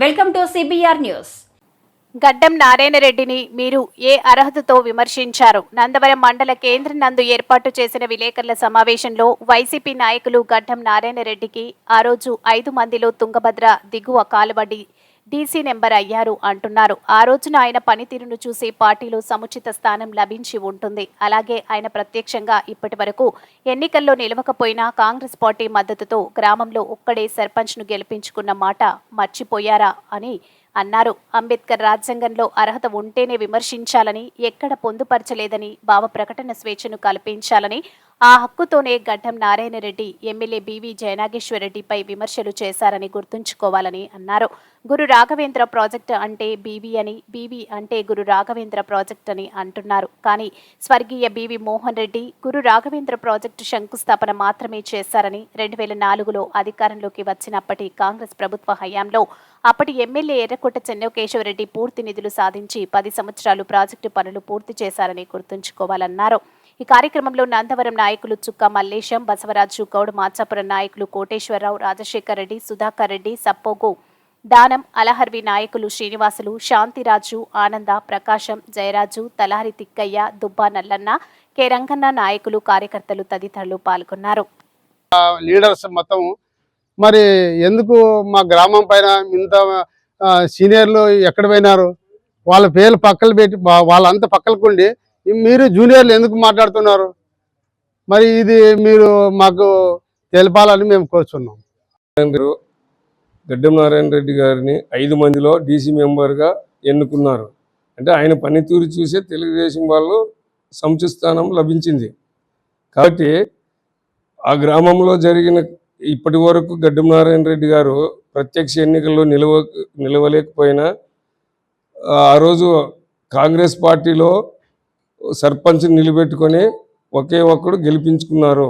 Welcome to CBR news గడ్డం నారాయణరెడ్డిని మీరు ఏ అర్హతతో విమర్శించారు? నందవరం మండల కేంద్రం నందు ఏర్పాటు చేసిన విలేకరుల సమావేశంలో వైసీపీ నాయకులు గడ్డం నారాయణరెడ్డికి ఆ రోజు ఐదు మందిలో తుంగభద్ర దిగువ కాలువడి డీసీ నెంబర్ అయ్యారు అంటున్నారు. ఆ రోజున ఆయన పనితీరును చూసి పార్టీలో సముచిత స్థానం లభించి ఉంటుంది. అలాగే ఆయన ప్రత్యక్షంగా ఇప్పటి వరకు ఎన్నికల్లో నిలవకపోయినా కాంగ్రెస్ పార్టీ మద్దతుతో గ్రామంలో ఒక్కడే సర్పంచ్ను గెలిపించుకున్న మాట మర్చిపోయారా అని అన్నారు. అంబేద్కర్ రాజ్యాంగంలో అర్హత ఉంటేనే విమర్శించాలని ఎక్కడ పొందుపరచలేదని భావ ప్రకటన స్వేచ్ఛను కల్పించాలని ఆ హక్కుతోనే గడ్డం నారాయణరెడ్డి ఎమ్మెల్యే బీవీ జయనాగేశ్వరరెడ్డిపై విమర్శలు చేశారని గుర్తుంచుకోవాలని అన్నారు. గురు రాఘవేంద్ర ప్రాజెక్టు అంటే బీవీ అని బీవీ అంటే గురు రాఘవేంద్ర ప్రాజెక్ట్ అని అంటున్నారు. కానీ స్వర్గీయ B V Mohan Reddy Guru Raghavendra project శంకుస్థాపన మాత్రమే చేశారని రెండు వేల నాలుగులో అధికారంలోకి వచ్చినప్పటి కాంగ్రెస్ ప్రభుత్వ హయాంలో అప్పటి ఎమ్మెల్యే ఎర్రకోట చెన్నకేశవరెడ్డి పూర్తి నిధులు సాధించి పది సంవత్సరాలు ప్రాజెక్టు పనులు పూర్తి చేశారని గుర్తుంచుకోవాలన్నారు. ఈ కార్యక్రమంలో నందవరం నాయకులు చుక్క మల్లేశం బసవరాజు గౌడ్ మాచాపురం నాయకులు కోటేశ్వరరావు రాజశేఖర్ రెడ్డి సుధాకర్ రెడ్డి సప్పోగు దానం అలహర్వి నాయకులు శ్రీనివాసులు శాంతిరాజు ఆనంద ప్రకాశం జయరాజు తలహరి తిక్కయ్య దుబ్బా నల్లన్న కె రంగన్న నాయకులు కార్యకర్తలు తదితరులు పాల్గొన్నారు. లీడర్స్ మొత్తం మరి ఎందుకు మా గ్రామం పైన ఇంత సీనియర్లు ఎక్కడ పోయినారు? వాళ్ళ పేర్లు పక్కలు పెట్టి వాళ్ళంతా పక్కలకుండి మీరు జూనియర్లు ఎందుకు మాట్లాడుతున్నారు? మరి ఇది మీరు మాకు తెలపాలని మేము కోరుచున్నాం. గడ్డం నారాయణ రెడ్డి గారిని ఐదు మందిలో డీసీ మెంబర్గా ఎన్నుకున్నారు. అంటే ఆయన పనితీరు చూసే తెలుగుదేశం వాళ్ళు సముచిత స్థానం లభించింది. కాబట్టి ఆ గ్రామంలో జరిగిన ఇప్పటి వరకు గడ్డం నారాయణ రెడ్డి గారు ప్రత్యక్ష ఎన్నికల్లో నిలవ నిలవలేకపోయినా ఆ రోజు కాంగ్రెస్ పార్టీలో సర్పంచ్ నిలబెట్టుకొని ఒకే ఒక్కడు గెలిపించుకున్నారు.